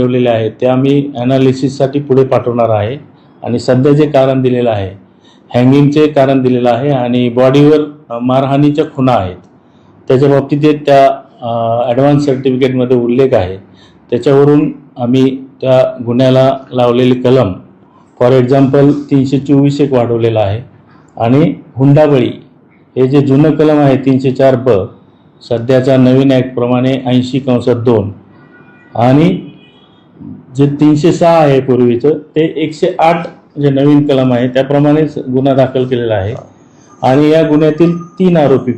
ठेवलेले आहेत ते आम्ही ॲनालिसिससाठी पुढे पाठवणार आहे. आणि सध्या जे कारण दिलेलं आहे हँगिंगचे कारण दिलेलं आहे आणि बॉडीवर मारहाणीच्या खुणा आहेत. त्याच्या बाबतीत जे त्या ॲडव्हान्स सर्टिफिकेटमध्ये उल्लेख आहे. त्याच्यावरून आम्ही त्या गुन्ह्याला लावलेली कलम फॉर एक्झाम्पल तीनशे चोवीस एक वाढवलेला आहे. आणि हुंडाबळी हे जे जुनं कलम आहे तीनशे चार ब सध्याच्या नवीन ॲक्टप्रमाणे ऐंशी कंसात दोन. आणि जे तीनशे सहा आहे पूर्वीचं ते एकशे आठ जे नवीन कलम आहे त्याप्रमाणेच गुन्हा दाखल केलेला आहे. आणि या गुन्ह्यातील तीन आरोपी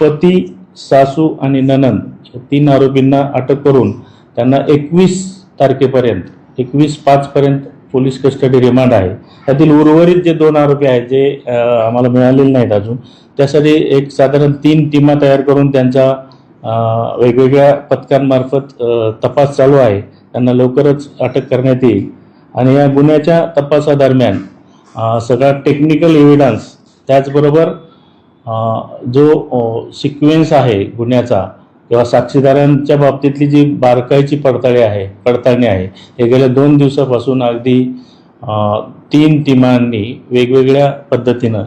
पती सासू आणि ननंद तीन आरोपींना अटक करून त्यांना एकवीस तारखेपर्यंत एकवीस पाचपर्यंत पोलीस कस्टडी रिमांड आहे. त्यातील उर्वरित जे दोन आरोपी आहेत जे आम्हाला मिळालेले नाहीत अजून त्यासाठी एक साधारण तीन टीमा तयार करून त्यांचा वेगवेगळ्या पथकांमार्फत तपास चालू आहे. त्यांना लवकरच अटक करण्यात येईल. आणि या गुन्ह्याच्या तपासादरम्यान सगळा टेक्निकल एव्हिडन्स त्याचबरोबर जो सिक्वेन्स आहे गुन्ह्याचा किंवा साक्षीदारांच्या बाबतीतली जी बारकाईची पडताळी आहे पडताळणी आहे हे गेल्या दोन दिवसापासून अगदी तीन टीमांनी वेगवेगळ्या पद्धतीनं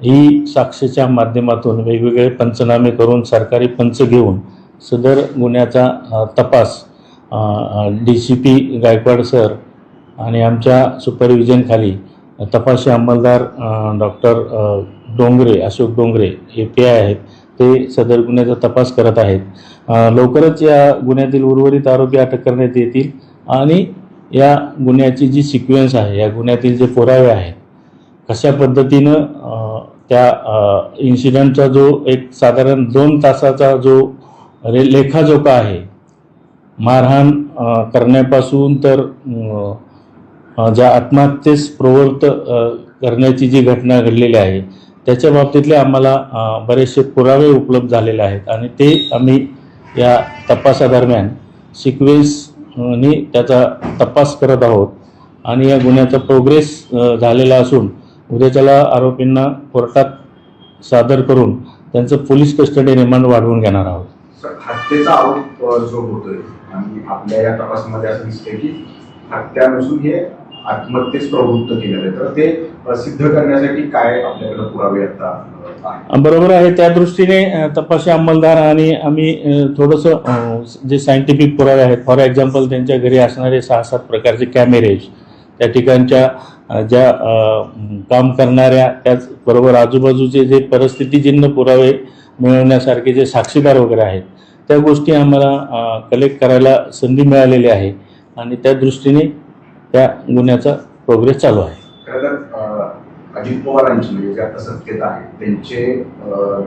ही साक्षीच्या माध्यमातून वेगवेगळे पंचनामे करून सरकारी पंच घेऊन सदर गुन्ह्याचा तपास D C P Gaikwad sir आणि आमच्या सुपरविजनखाली तपासी अंमलदार डॉक्टर डोंगरे अशोक डोंगरे हे पी आय आहेत. ते सदर गुन्ह्याचा तपास करत आहेत. लवकरच या गुन्ह्यातील उर्वरित आरोपी अटक करण्यात येतील आणि या गुन्ह्याची जी सिक्वेन्स आहे या गुन्ह्यातील जे पुरावे आहेत कशा पद्धतीनं त्या इन्सिडंटचा जो एक साधारण दोन तासाचा जो रे लेखाजोखा आहे मारहाण करण्यापासून तर ज्या आत्महत्येस प्रवृत्त करण्याची जी घटना घडलेली आहे त्याच्या बाबतीतले आम्हाला बरेचसे पुरावे उपलब्ध झालेले आहेत आणि ते आम्ही या तपासादरम्यान सिक्वेन्सनी त्याचा तपास करत आहोत. आणि या गुन्ह्याचा प्रोग्रेस झालेला असून उद्याच्याला आरोपींना कोर्टात सादर करून त्यांचं पोलीस कस्टडी रिमांड वाढवून घेणार आहोत. हत्येचा आरोप जो होतोय आणि आपल्या या तपासामध्ये असं दिसतंय की हत्या नसून हे आत्महत्येच प्रवृत्त केलेलं आहे. तर ते सिद्ध करण्यासाठी काय आपल्याकडे पुरावे आता बरोबर आहे. त्या दृष्टीने तपासी अंमलदार आणि आम्ही अ, थोडंसं जे सायंटिफिक पुरावे आहेत फॉर एक्झाम्पल त्यांच्या घरी असणारे सहा सात प्रकारचे कॅमेरेज त्या ठिकाणच्या ज्या काम करणाऱ्या त्याचबरोबर आजूबाजूचे जे परिस्थितीजन्य पुरावे मिळवण्यासारखे जे साक्षीदार वगैरे आहेत त्या गोष्टी आम्हाला कलेक्ट करायला संधी मिळालेली आहे आणि त्या दृष्टीने त्या गुन्ह्याचा प्रोग्रेस चालू आहे. अजित पवारांची म्हणजे आता सत्तेत आहे त्यांचे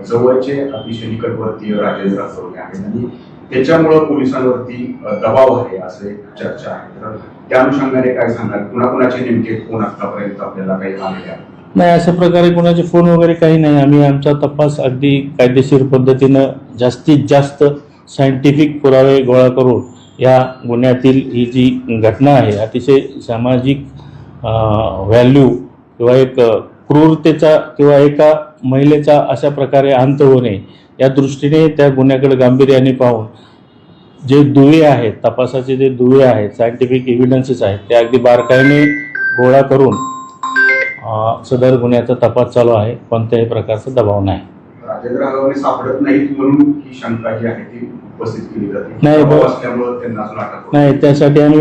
जवळचे अतिशय निकटवर्तीय राजेंद्र असवले आहेत आणि त्याच्यामुळं पोलिसांवरती दबाव आहे असे चर्चा आहे. तर त्या अनुषंगाने काय सांगाल? कुणाकुणाचे नेमके फोन आतापर्यंत आपल्याला काही आलेले आहेत? नाही अशा प्रकारे कोणाचे फोन वगैरे काही नाही. आम्ही आमचा तपास अगदी कायदेशीर पद्धतीनं जास्तीत जास्त सायंटिफिक पुरावे गोळा करून या गुन्ह्यातील ही जी घटना आहे अतिशय सामाजिक व्हॅल्यू किंवा एक क्रूरतेचा किंवा एका महिलेचा अशा प्रकारे अंत होणे या दृष्टीने त्या गुन्ह्याकडे गांभीर्याने पाहून जे दुवे आहेत तपासाचे जे दुवे आहेत सायंटिफिक एव्हिडन्सेस आहेत ते अगदी बारकाईने गोळा करून सदर गुन्ह्याचा तपास चालू आहे. कोणत्याही प्रकारचा दबाव नाही. राजेंद्र हळवणे सापडत नाहीत म्हणून ही शंका जी आहे ती उपस्थित केली जाते. नाही, दबाव ब- असल्यामुळं त्यांना अजून अटक होत. नाही त्यासाठी आम्ही